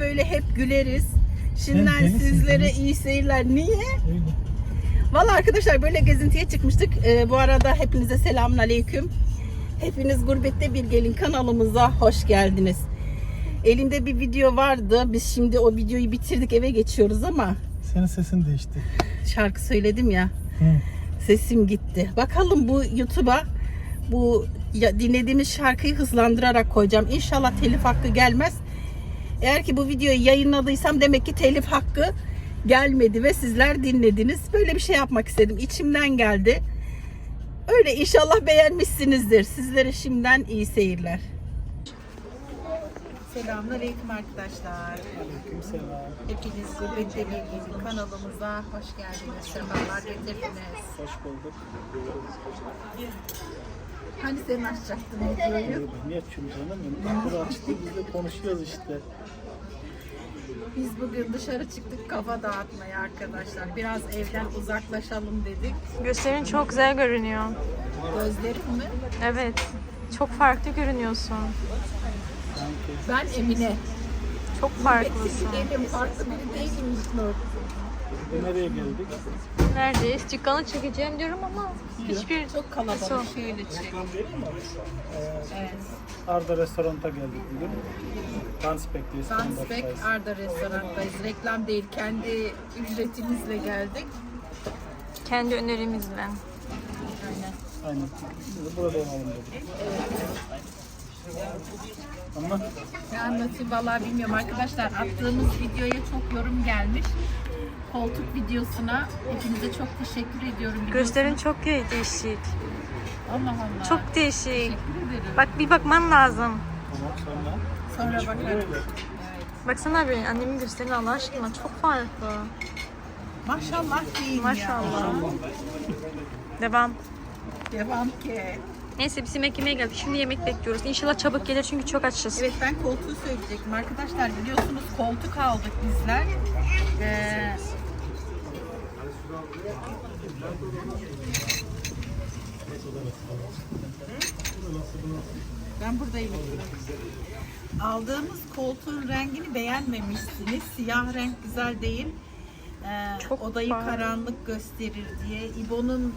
böyle hep güleriz. Şimdiden deniz, sizlere iyi seyirler. Niye? Öyle. Valla arkadaşlar böyle gezintiye çıkmıştık. Ee, bu arada hepinize selamun aleyküm. Hepiniz Gurbette Bir Gelin kanalımıza hoş geldiniz. Elimde bir video vardı. Biz şimdi o videoyu bitirdik eve geçiyoruz ama Senin sesin değişti. şarkı söyledim ya. Hı. Sesim gitti. Bakalım bu YouTube'a bu ya- dinlediğimiz şarkıyı hızlandırarak koyacağım. İnşallah telif hakkı gelmez. Eğer ki bu videoyu yayınladıysam demek ki telif hakkı gelmedi ve sizler dinlediniz. Böyle bir şey yapmak istedim. İçimden geldi. Öyle inşallah beğenmişsinizdir. Sizlere şimdiden iyi seyirler. Selamünaleyküm arkadaşlar. Aleykümselam. Hepiniz Gurbette Bir Gelin kanalımıza hoş geldiniz. Sefalar getirdiniz. Hoş bulduk. Hani sen açacaktın videoyu? Niye açıyorum canım? Kapıda açtı biz de konuşuyoruz işte. Biz bugün dışarı çıktık kafa dağıtmaya arkadaşlar. Biraz evden uzaklaşalım dedik. Gösterin çok güzel görünüyor. Gözlerim mi? Evet. Çok farklı görünüyorsun. Ben Emine. Çok farklısın. Benim farklı biri değilim nereye geldik? Neredeyiz? Dükkanı çekeceğim diyorum ama hiçbir... Çok kalabalık. Şöyle çek. Evet. Arda restoranta geldik bugün. Danspek'teyiz. Kandak'tayız. Arda restoranttayız. Reklam değil. Kendi ücretimizle geldik. Kendi önerimizle. Aynen. Aynen. Biz de burada olalım dedik. Ama Ne anlatayım vallahi bilmiyorum arkadaşlar. Attığımız videoya çok yorum gelmiş. Koltuk videosuna hepinize çok teşekkür ediyorum. Gösterin çok iyi, değişik. Allah Allah. Çok değişik. teşekkür ederim. Bak bir bakman lazım. tamam sonra Sonra bakarım. Evet. Baksana bir annemin gösterin Allah aşkına. Çok farklı. Maşallah diyeyim Maşallah. ya. Devam. Devam ki. Neyse biz yemek yemeye geldik. Şimdi yemek bekliyoruz. İnşallah çabuk gelir çünkü çok açız. Evet ben koltuğu söyleyecektim. Arkadaşlar biliyorsunuz koltuk aldık bizler. Ee, ben buradayım. Aldığımız koltuğun rengini beğenmemişsiniz. Siyah renk güzel değil. Ee, Çok odayı farklı. karanlık gösterir diye. İbo'nun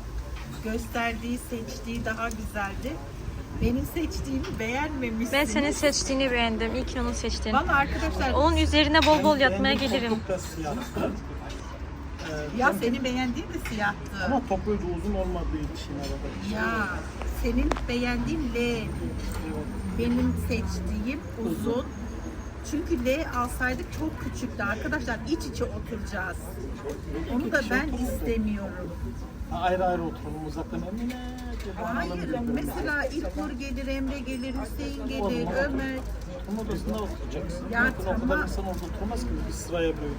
gösterdiği, seçtiği daha güzeldi. Benim seçtiğimi beğenmemişsiniz. Ben senin seçtiğini beğendim. İyi ki onu seçtin. Valla arkadaşlar Onun üzerine bol bol yatmaya gelirim. Ya seni beğendiğim de siyahtı. Ama top uzun olmadığı için arada. Ya senin beğendiğin L, benim seçtiğim uzun. Çünkü L alsaydık çok küçüktü arkadaşlar. iç içe oturacağız. Onu da ben istemiyorum. Ayrı ayrı oturalım uzaktan Emine. Hayır mesela İlknur gelir, Emre gelir, Hüseyin gelir, Ömer. Oturma odasında oturacaksın. Ya Bakın O kadar tamam. insan orada oturmaz ki bir sıraya böyle.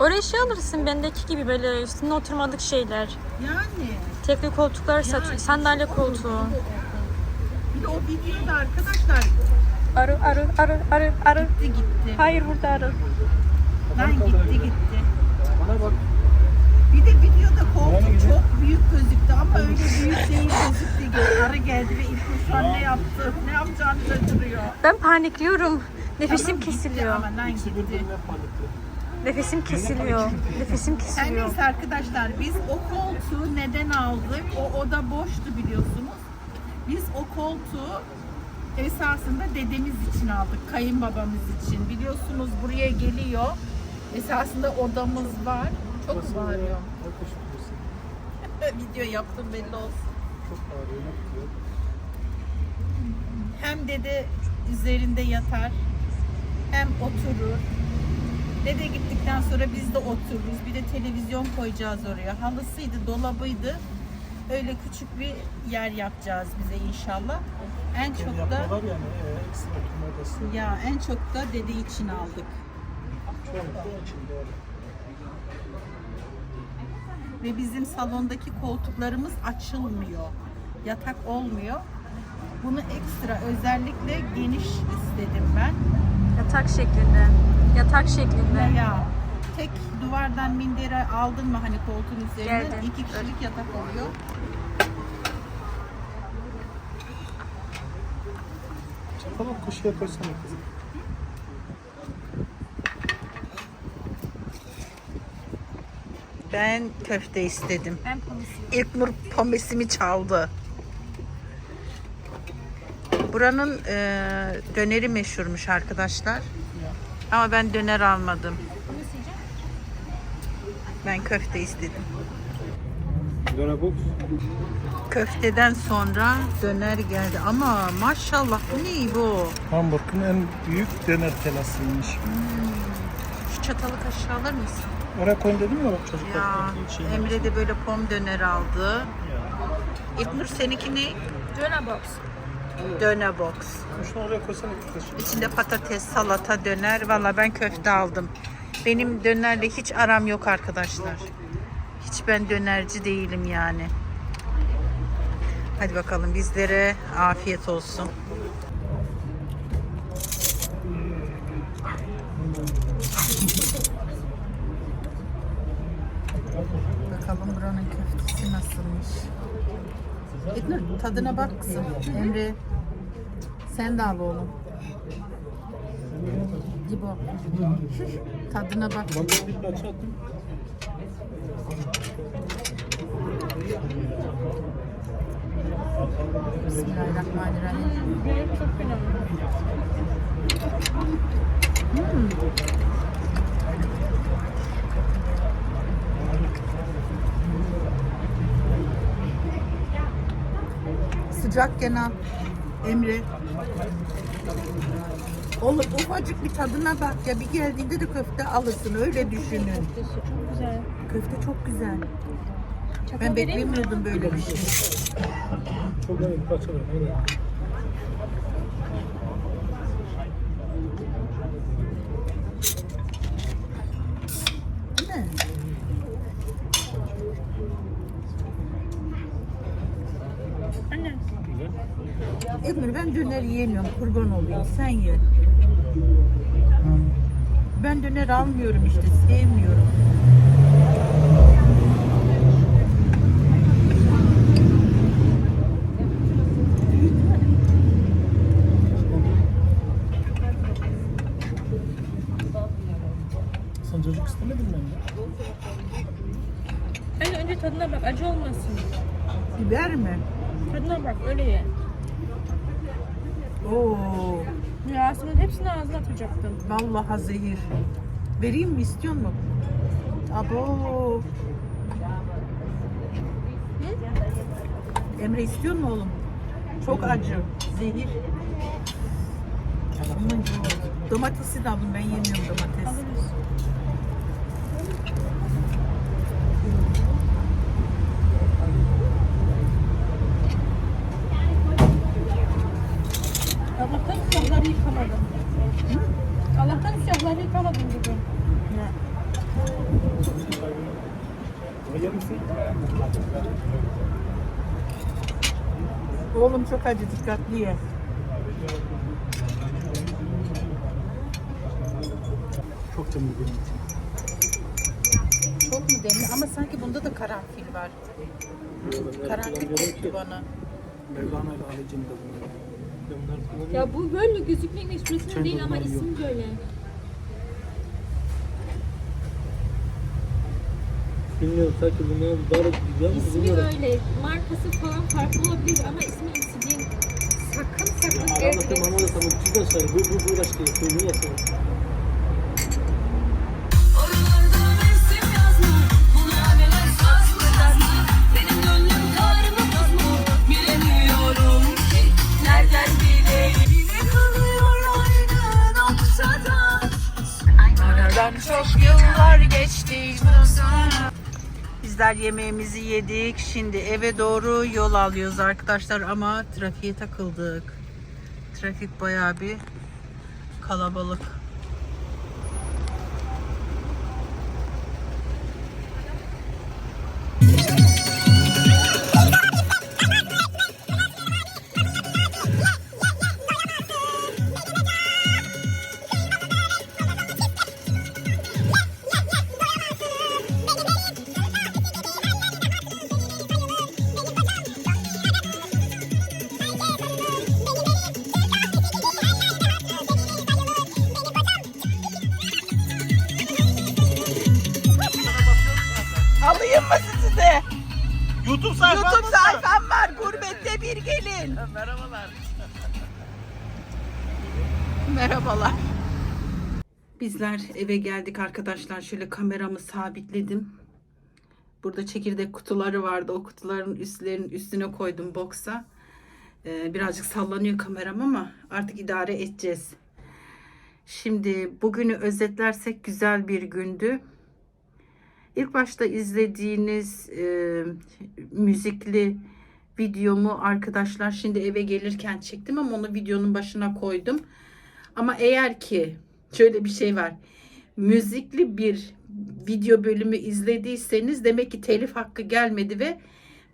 Oraya şey alırsın bendeki gibi böyle üstüne oturmadık şeyler. Yani. Tekli koltuklar satıyor. Sandalye koltuğu. Bir de o videoda arkadaşlar Arı arı arı arı arı. gitti gitti. Hayır burada arı. Lan gitti gitti. Bana bak. Bir de videoda koltuk Yani çok büyük gözüktü ama öyle büyük değil gözüktü. Arı geldi ve İlknur şu an ne yaptı? Ne yapacağını şaşırıyor. Ben panikliyorum. Nefesim Tamam, gitti kesiliyor. Ama lan gitti. Nefesim kesiliyor. Nefesim Her kesiliyor. neyse arkadaşlar biz o koltuğu neden aldık? O oda boştu biliyorsunuz. Biz o koltuğu esasında dedemiz için aldık. Kayınbabamız için. Biliyorsunuz buraya geliyor. Esasında odamız var. Çok mu bağırıyor? Video yaptım belli olsun. Çok bağırıyor. ne diyor? Hem dede üzerinde yatar hem oturur. Dede gittikten sonra biz de otururuz. Bir de televizyon koyacağız oraya. Halısıydı, dolabıydı. Öyle küçük bir yer yapacağız bize inşallah. En çok da yani e, oturma odası. ya en çok da dede için aldık. Çoğunlukla. Ve bizim salondaki koltuklarımız açılmıyor. Yatak olmuyor. Bunu ekstra özellikle geniş istedim ben. Yatak şeklinde. Yatak şeklinde. Ya tek duvardan minderi aldın mı hani koltuğun üzerine Geldim. iki kişilik yatak oluyor. Tamam kuşu yaparsana. Ben köfte istedim. Ben pomesi. İlknur pomesimi çaldı. Buranın e, döneri meşhurmuş arkadaşlar. Ama ben döner almadım. Ben köfte istedim. Köfteden sonra döner geldi. Ama maşallah bu ne bu? Hamburg'un en büyük döner telasıymış. Şu çatalı kaşığı alır mısın? Oraya koyun dedim ya bak çocuklar. Ya Şey, Emre de böyle pom döner aldı. İlknur seninki ne? Döner box. Döner box. Şunu oraya koysana kaşık. İçinde patates, salata, döner. Valla ben köfte aldım. Benim dönerle hiç aram yok arkadaşlar. Hiç ben dönerci değilim yani. Hadi bakalım bizlere afiyet olsun. Bakalım buranın köftesi nasılmış. İlknur tadına bak kızım. Emre sen de al oğlum. Gibo. Tadına bak. Ben de bir parça attım. Bismillahirrahmanirrahim. Çok Sıcak gene Emre. Oğlum ufacık bir tadına bak ya. Bir geldiğinde de köfte alırsın. Öyle düşünün. Çok güzel. Köfte çok güzel. Çatal Ben vereyim mi? beklemiyordum böyle bir şey. Çok bir parça var. Aynen. Değil mi? Anne. Güzel. Emre ben döner yiyemiyorum. Kurban olayım. Sen ye. Ben döner almıyorum işte. Sevmiyorum. Sen çocuk istemedin mi? Anne önce tadına bak acı olmasın. Biber mi? Tadına bak öyle ye. Oo. Yasemin hepsini ağzına atacaktım. Vallahi zehir. Vereyim mi istiyor musun? Abo. Emre istiyor mu oğlum? Çok acı. Zehir. Aman. Domatesi de aldım. Ben yemiyorum domates. Alırız. Çok acı. Dikkatli ye. Çok benim için. Çok mu demli? Ama sanki bunda da karanfil var. Karanfil koktu bana. Mevlana ile Ali'cim de bunlar. Ya bu böyle gözükmek ekspresinde Kendi değil ama isim böyle. Bilmiyorum sanki bunlar daha da güzel mi İsmi bilmiyorum. öyle. Markası falan farklı olabilir ama ismi Anlatayım evde ama da tamam. Çiz aşağı. Bu bu uğraş değil. Söylüyor ya sana. Oralarda mevsim yaz mı? Muhabeler saz mı caz mı? Benim gönlüm kar mı buz mu? Bilemiyorum ki nereden bileyim Yine kalıyor aynı noktada Aradan çok yıllar geçti. Bizler yemeğimizi yedik. Şimdi eve doğru yol alıyoruz arkadaşlar ama trafiğe takıldık. Trafik bayağı bir kalabalık. Bizler eve geldik arkadaşlar. Şöyle kameramı sabitledim. Burada çekirdek kutuları vardı. O kutuların üstlerinin üstüne koydum boksa. Ee, birazcık sallanıyor kameram ama artık idare edeceğiz. Şimdi bugünü özetlersek güzel bir gündü. İlk başta izlediğiniz e, müzikli videomu arkadaşlar şimdi eve gelirken çektim ama onu videonun başına koydum. Ama eğer ki şöyle bir şey var. Müzikli bir video bölümü izlediyseniz demek ki telif hakkı gelmedi ve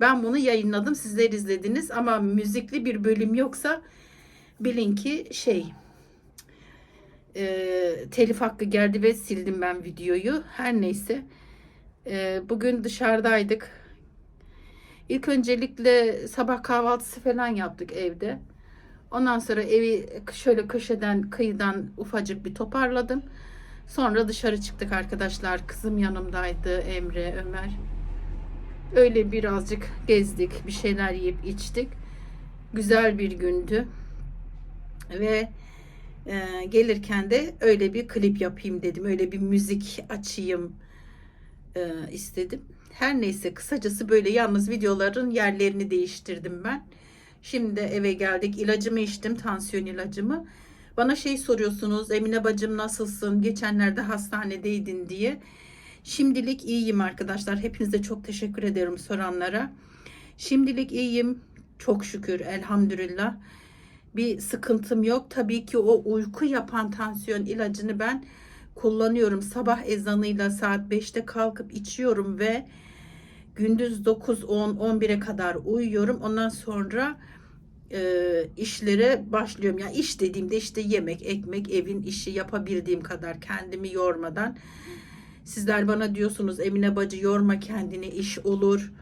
ben bunu yayınladım. Sizler izlediniz ama müzikli bir bölüm yoksa bilin ki şey e, telif hakkı geldi ve sildim ben videoyu. Her neyse. E, bugün dışarıdaydık. İlk öncelikle sabah kahvaltısı falan yaptık evde. Ondan sonra evi şöyle köşeden kıyıdan ufacık bir toparladım. Sonra dışarı çıktık arkadaşlar. Kızım yanımdaydı Emre, Ömer. Öyle birazcık gezdik, bir şeyler yiyip içtik. Güzel bir gündü. Ve e, gelirken de öyle bir klip yapayım dedim. Öyle bir müzik açayım e, istedim. Her neyse kısacası böyle yalnız videoların yerlerini değiştirdim ben. Şimdi eve geldik. İlacımı içtim. Tansiyon ilacımı. Bana şey soruyorsunuz. Emine bacım nasılsın? Geçenlerde hastanedeydin diye. Şimdilik iyiyim arkadaşlar. Hepinize çok teşekkür ederim soranlara. Şimdilik iyiyim. Çok şükür. Elhamdülillah. Bir sıkıntım yok. Tabii ki o uyku yapan tansiyon ilacını ben kullanıyorum. Sabah ezanıyla saat 5'te kalkıp içiyorum ve gündüz 9, 10, 11'e kadar uyuyorum. Ondan sonra e, işlere başlıyorum. Yani iş dediğimde işte yemek, ekmek, evin işi yapabildiğim kadar kendimi yormadan. Sizler bana diyorsunuz Emine bacı yorma kendini iş olur.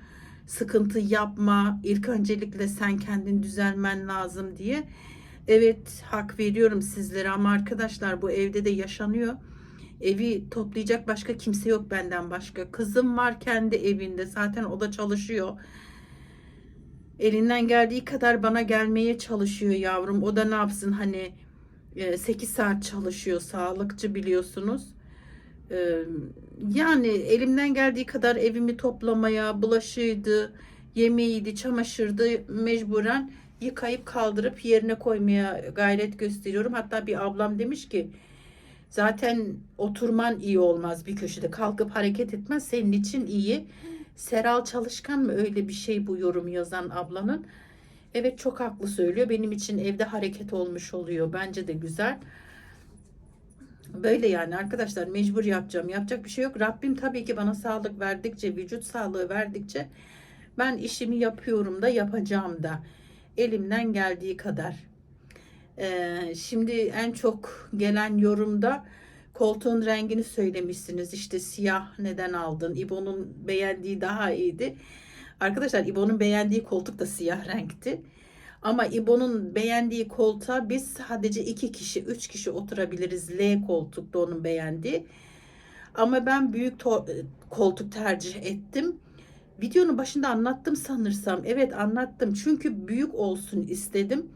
Sıkıntı yapma. İlk öncelikle sen kendin düzelmen lazım diye. Evet hak veriyorum sizlere ama arkadaşlar bu evde de yaşanıyor. Evi toplayacak başka kimse yok benden başka. Kızım var kendi evinde. Zaten o da çalışıyor. Elinden geldiği kadar bana gelmeye çalışıyor yavrum. O da ne yapsın hani 8 saat çalışıyor. Sağlıkçı biliyorsunuz. Ee, Yani elimden geldiği kadar evimi toplamaya, bulaşıydı, yemeğiydi, çamaşırdı mecburen yıkayıp kaldırıp yerine koymaya gayret gösteriyorum. Hatta bir ablam demiş ki Zaten oturman iyi olmaz bir köşede. Kalkıp hareket etmez senin için iyi. Seral Çalışkan mı öyle bir şey bu yorum yazan ablanın? Evet çok haklı söylüyor. Benim için evde hareket olmuş oluyor. Bence de güzel. Böyle yani arkadaşlar mecbur yapacağım. Yapacak bir şey yok. Rabbim tabii ki bana sağlık verdikçe, vücut sağlığı verdikçe ben işimi yapıyorum da yapacağım da. Elimden geldiği kadar. Ee, şimdi en çok gelen yorumda koltuğun rengini söylemişsiniz. İşte siyah neden aldın? İbo'nun beğendiği daha iyiydi. Arkadaşlar İbo'nun beğendiği koltuk da siyah renkti. Ama İbo'nun beğendiği koltuğa biz sadece iki kişi, üç kişi oturabiliriz. L koltukta onun beğendiği. Ama ben büyük to- koltuk tercih ettim. Videonun başında anlattım sanırsam. Evet anlattım. Çünkü büyük olsun istedim.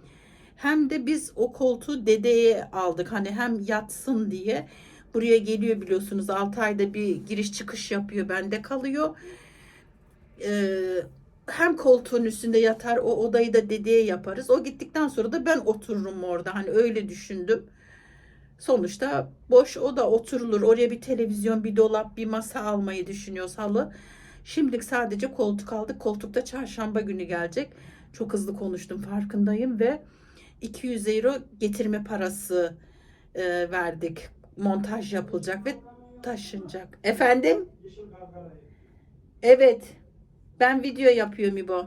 Hem de biz o koltuğu dedeye aldık. Hani hem yatsın diye. Buraya geliyor biliyorsunuz 6 ayda bir giriş çıkış yapıyor. Bende kalıyor. Ee, hem koltuğun üstünde yatar o odayı da dedeye yaparız. O gittikten sonra da ben otururum orada. Hani öyle düşündüm. Sonuçta boş oda oturulur. Oraya bir televizyon, bir dolap, bir masa almayı düşünüyoruz halı. Şimdilik sadece koltuk aldık. Koltukta çarşamba günü gelecek. Çok hızlı konuştum farkındayım ve 200 euro getirme parası e, verdik. Montaj yapılacak ve taşınacak. Efendim? Evet. Ben video yapıyorum İbo.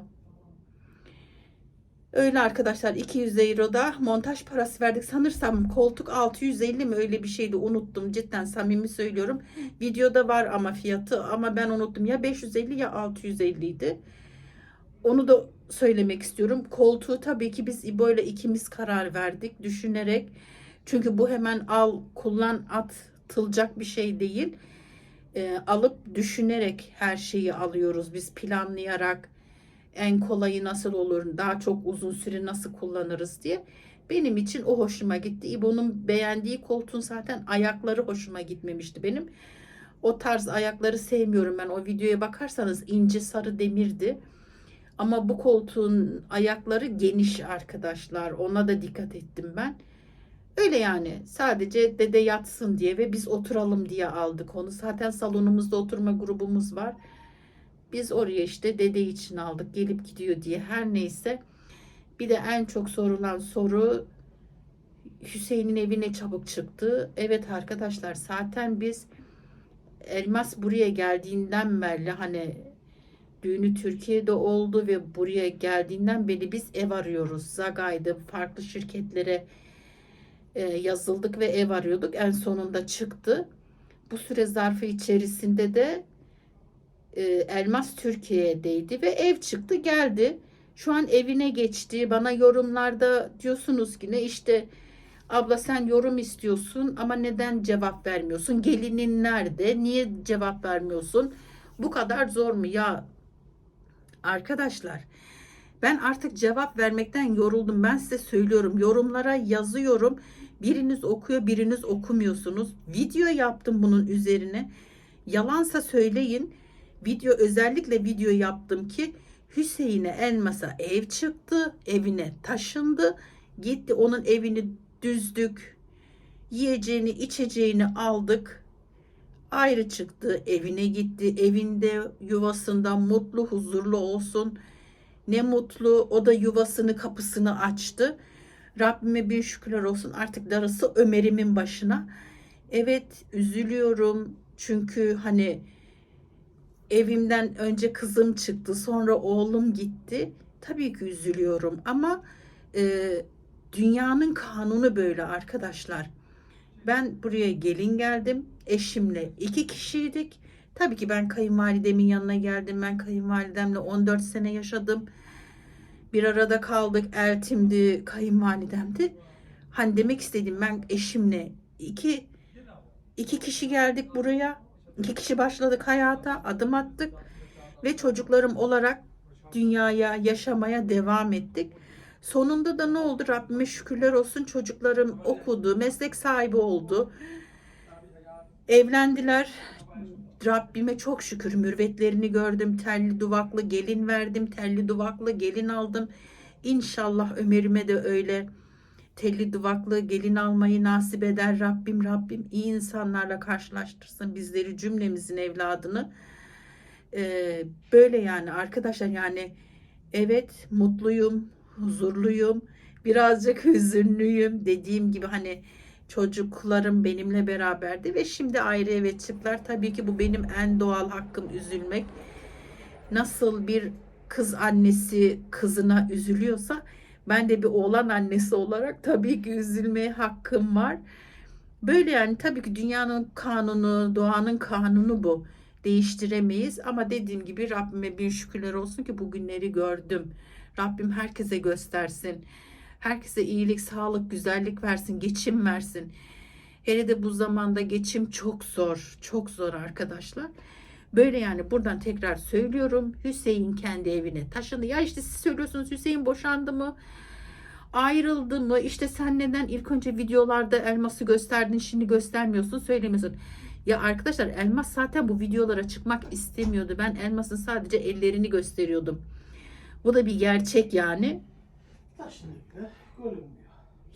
Öyle arkadaşlar 200 euro da montaj parası verdik. Sanırsam koltuk 650 mi öyle bir şeydi unuttum. Cidden samimi söylüyorum. Videoda var ama fiyatı ama ben unuttum. Ya 550 ya 650 idi. Onu da söylemek istiyorum. Koltuğu tabii ki biz İbo ile ikimiz karar verdik düşünerek. Çünkü bu hemen al kullan atılacak bir şey değil. e, alıp düşünerek her şeyi alıyoruz. Biz planlayarak en kolayı nasıl olur, daha çok uzun süre nasıl kullanırız diye. Benim için o hoşuma gitti. İbo'nun beğendiği koltuğun zaten ayakları hoşuma gitmemişti benim. O tarz ayakları sevmiyorum ben. O videoya bakarsanız ince sarı demirdi. Ama bu koltuğun ayakları geniş arkadaşlar. Ona da dikkat ettim ben. Öyle yani sadece dede yatsın diye ve biz oturalım diye aldık onu. Zaten salonumuzda oturma grubumuz var. Biz oraya işte dede için aldık gelip gidiyor diye her neyse. Bir de en çok sorulan soru Hüseyin'in evine çabuk çıktı. Evet arkadaşlar zaten biz Elmas buraya geldiğinden beri hani düğünü Türkiye'de oldu ve buraya geldiğinden beri biz ev arıyoruz. Zagay'da farklı şirketlere e, yazıldık ve ev arıyorduk. En sonunda çıktı. Bu süre zarfı içerisinde de e, Elmas Türkiye'deydi ve ev çıktı geldi. Şu an evine geçti. Bana yorumlarda diyorsunuz ki ne işte abla sen yorum istiyorsun ama neden cevap vermiyorsun? Gelinin nerede? Niye cevap vermiyorsun? Bu kadar zor mu ya? Arkadaşlar ben artık cevap vermekten yoruldum. Ben size söylüyorum. Yorumlara yazıyorum. Biriniz okuyor, biriniz okumuyorsunuz. Video yaptım bunun üzerine. Yalansa söyleyin. Video özellikle video yaptım ki Hüseyin'e Elmas'a ev çıktı. Evine taşındı. Gitti onun evini düzdük. Yiyeceğini, içeceğini aldık. Ayrı çıktı, evine gitti. Evinde, yuvasında mutlu, huzurlu olsun. Ne mutlu. O da yuvasını, kapısını açtı. Rabbime bin şükürler olsun. Artık darısı Ömer'imin başına. Evet, üzülüyorum. Çünkü hani evimden önce kızım çıktı, sonra oğlum gitti. Tabii ki üzülüyorum ama e, dünyanın kanunu böyle arkadaşlar. Ben buraya gelin geldim. Eşimle iki kişiydik. Tabii ki ben kayınvalidemin yanına geldim. Ben kayınvalidemle 14 sene yaşadım. Bir arada kaldık. Eltimdi, kayınvalidemdi. Hani demek istedim ben eşimle iki iki kişi geldik buraya. İki kişi başladık hayata, adım attık ve çocuklarım olarak dünyaya yaşamaya devam ettik. Sonunda da ne oldu? Rabbime şükürler olsun çocuklarım okudu, meslek sahibi oldu. Evlendiler. Rabbime çok şükür mürvetlerini gördüm. Telli duvaklı gelin verdim. Telli duvaklı gelin aldım. İnşallah Ömer'ime de öyle telli duvaklı gelin almayı nasip eder Rabbim. Rabbim iyi insanlarla karşılaştırsın bizleri cümlemizin evladını. Ee, böyle yani arkadaşlar yani evet mutluyum, huzurluyum, birazcık hüzünlüyüm. Dediğim gibi hani çocuklarım benimle beraberdi ve şimdi ayrı eve çıktılar. Tabii ki bu benim en doğal hakkım üzülmek. Nasıl bir kız annesi kızına üzülüyorsa ben de bir oğlan annesi olarak tabii ki üzülmeye hakkım var. Böyle yani tabii ki dünyanın kanunu, doğanın kanunu bu. Değiştiremeyiz ama dediğim gibi Rabbime bin şükürler olsun ki bugünleri gördüm. Rabbim herkese göstersin. Herkese iyilik, sağlık, güzellik versin, geçim versin. Hele de bu zamanda geçim çok zor. Çok zor arkadaşlar. Böyle yani buradan tekrar söylüyorum. Hüseyin kendi evine taşındı. Ya işte siz söylüyorsunuz Hüseyin boşandı mı? Ayrıldı mı? İşte sen neden ilk önce videolarda elması gösterdin şimdi göstermiyorsun söylemiyorsun. Ya arkadaşlar elmas zaten bu videolara çıkmak istemiyordu. Ben elmasın sadece ellerini gösteriyordum. Bu da bir gerçek yani. Taşındıklar görünmüyor.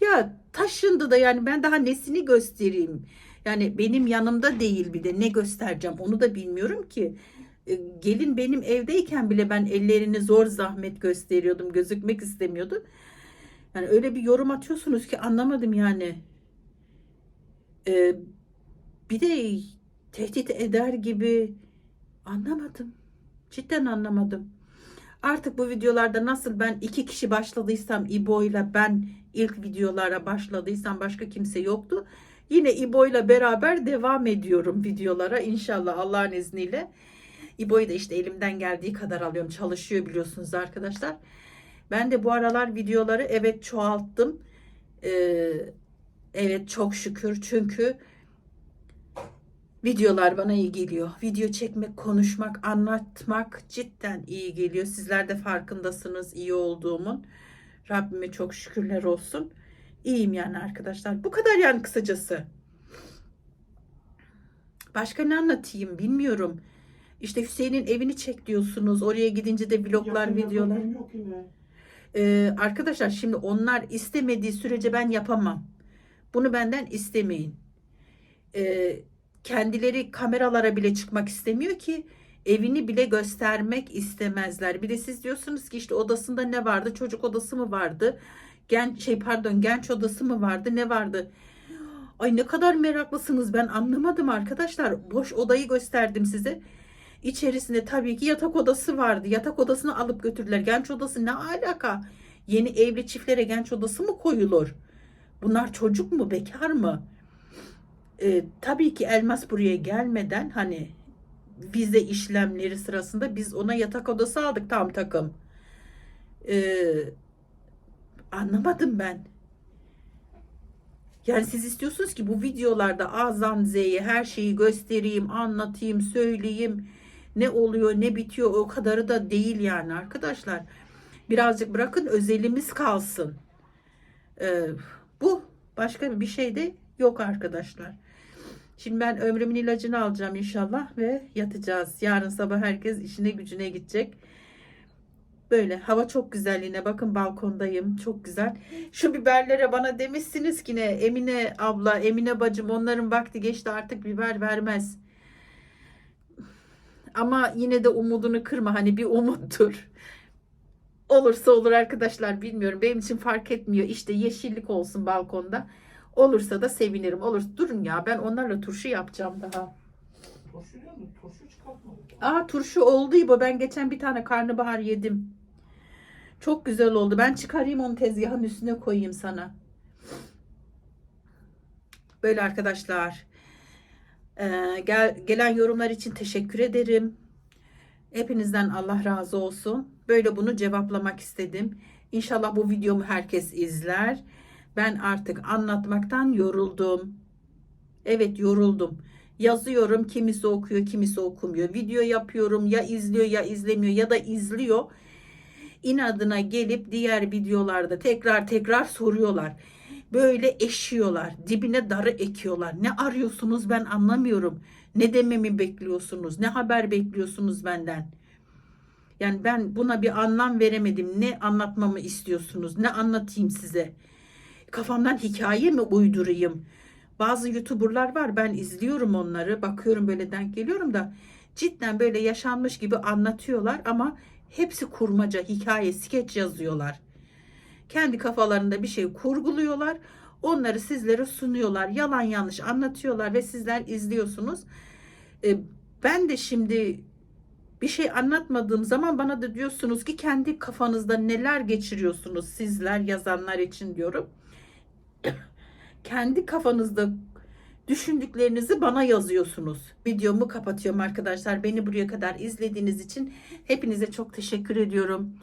Ya taşındı da yani ben daha nesini göstereyim? Yani benim yanımda değil bir de ne göstereceğim onu da bilmiyorum ki. E, Gelin benim evdeyken bile ben ellerini zor zahmet gösteriyordum. Gözükmek istemiyordu. Yani öyle bir yorum atıyorsunuz ki anlamadım yani. E, bir de tehdit eder gibi anlamadım. Cidden anlamadım. Artık bu videolarda nasıl ben iki kişi başladıysam İbo'yla ben ilk videolara başladıysam başka kimse yoktu. Yine İbo'yla beraber devam ediyorum videolara inşallah Allah'ın izniyle. İbo'yu da işte elimden geldiği kadar alıyorum. Çalışıyor biliyorsunuz arkadaşlar. Ben de bu aralar videoları evet çoğalttım. Ee, evet çok şükür çünkü Videolar bana iyi geliyor. Video çekmek, konuşmak, anlatmak cidden iyi geliyor. Sizler de farkındasınız iyi olduğumun. Rabbime çok şükürler olsun. İyiyim yani arkadaşlar. Bu kadar yani kısacası. Başka ne anlatayım bilmiyorum. İşte Hüseyin'in evini çek diyorsunuz. Oraya gidince de vloglar, Yakın videolar. Yok yine. Ee, arkadaşlar şimdi onlar istemediği sürece ben yapamam. Bunu benden istemeyin. Ee, kendileri kameralara bile çıkmak istemiyor ki evini bile göstermek istemezler. Bir de siz diyorsunuz ki işte odasında ne vardı? Çocuk odası mı vardı? Genç şey pardon genç odası mı vardı? Ne vardı? Ay ne kadar meraklısınız ben anlamadım arkadaşlar. Boş odayı gösterdim size. İçerisinde tabii ki yatak odası vardı. Yatak odasını alıp götürdüler. Genç odası ne alaka? Yeni evli çiftlere genç odası mı koyulur? Bunlar çocuk mu, bekar mı? Ee, tabii ki Elmas buraya gelmeden hani vize işlemleri sırasında biz ona yatak odası aldık tam takım. Ee, anlamadım ben. Yani siz istiyorsunuz ki bu videolarda A'dan Z'ye her şeyi göstereyim, anlatayım, söyleyeyim. Ne oluyor, ne bitiyor o kadarı da değil yani arkadaşlar. Birazcık bırakın özelimiz kalsın. Ee, bu başka bir şey de yok arkadaşlar. Şimdi ben ömrümün ilacını alacağım inşallah ve yatacağız. Yarın sabah herkes işine gücüne gidecek. Böyle hava çok güzel yine bakın balkondayım çok güzel. Şu biberlere bana demişsiniz ki ne Emine abla Emine bacım onların vakti geçti artık biber vermez. Ama yine de umudunu kırma hani bir umuttur. Olursa olur arkadaşlar bilmiyorum benim için fark etmiyor işte yeşillik olsun balkonda. Olursa da sevinirim. Olur durun ya ben onlarla turşu yapacağım daha. Turşu diyor mu? Turşu çıkartmadık. Aa turşu oldu İbo. Ben geçen bir tane karnabahar yedim. Çok güzel oldu. Ben çıkarayım onu tezgahın üstüne koyayım sana. Böyle arkadaşlar. Ee, gel, gelen yorumlar için teşekkür ederim. Hepinizden Allah razı olsun. Böyle bunu cevaplamak istedim. İnşallah bu videomu herkes izler. Ben artık anlatmaktan yoruldum. Evet yoruldum. Yazıyorum kimisi okuyor kimisi okumuyor. Video yapıyorum ya izliyor ya izlemiyor ya da izliyor. İnadına gelip diğer videolarda tekrar tekrar soruyorlar. Böyle eşiyorlar. Dibine darı ekiyorlar. Ne arıyorsunuz ben anlamıyorum. Ne dememi bekliyorsunuz? Ne haber bekliyorsunuz benden? Yani ben buna bir anlam veremedim. Ne anlatmamı istiyorsunuz? Ne anlatayım size? Kafamdan hikaye mi uydurayım? Bazı YouTuber'lar var ben izliyorum onları bakıyorum böyle denk geliyorum da cidden böyle yaşanmış gibi anlatıyorlar ama hepsi kurmaca hikaye skeç yazıyorlar. Kendi kafalarında bir şey kurguluyorlar onları sizlere sunuyorlar yalan yanlış anlatıyorlar ve sizler izliyorsunuz. Ee, ben de şimdi bir şey anlatmadığım zaman bana da diyorsunuz ki kendi kafanızda neler geçiriyorsunuz sizler yazanlar için diyorum kendi kafanızda düşündüklerinizi bana yazıyorsunuz. Videomu kapatıyorum arkadaşlar. Beni buraya kadar izlediğiniz için hepinize çok teşekkür ediyorum.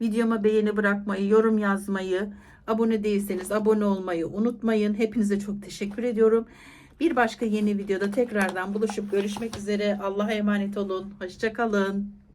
Videoma beğeni bırakmayı, yorum yazmayı, abone değilseniz abone olmayı unutmayın. Hepinize çok teşekkür ediyorum. Bir başka yeni videoda tekrardan buluşup görüşmek üzere. Allah'a emanet olun. Hoşçakalın.